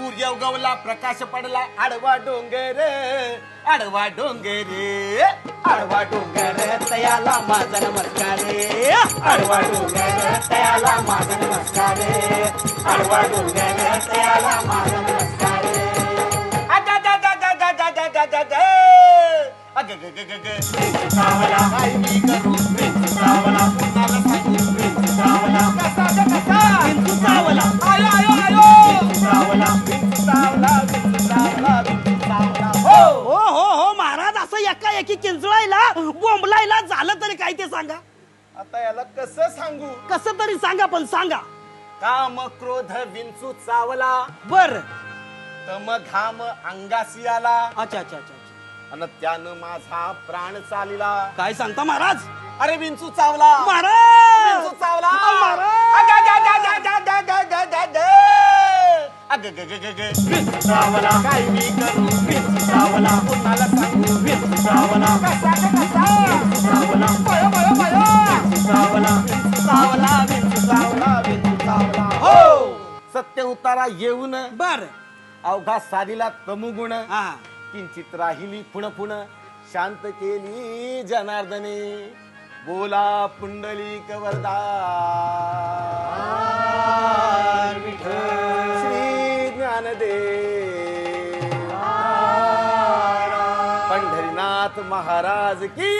सूर्य उगवला प्रकाश पडला आडवा डोंगर आडवा डोंगर आडवा डोंगर तयाला माझा नमस्कार आडवा डोंगर तयाला माझा नमस्कार आडवा डोंगर तयाला माझा नमस्कार ध ग ग ग एका एकी किंचळायला बोंबलायला झालं तरी काय ते सांगा आता याला कसं सांगू कसं तरी सांगा पण सांगा काम क्रोध विंचू चावला बर तम घाम अंगासी आला अच्छा अच्छा अच्छा अच्छा. आणि त्यानं माझा प्राण चालिला काय सांगता महाराज अरे विंचू चावला महाराज विंचू चावला अ, महाराज अग, अग, अग, अग, अग, अग, अग, अग, अग. अग, ग, ग, ग, ग. विंचू चावला काय मी करू विंचू चावला कुणाला सत्य उतारा येऊन. बर. अवघा साधीला तमुगुण. किंचित राहिली पुण पुण शांत केली जनार्दने. बोला पुंडलिक वरदा श्री ज्ञानदेव. नाथ महाराज की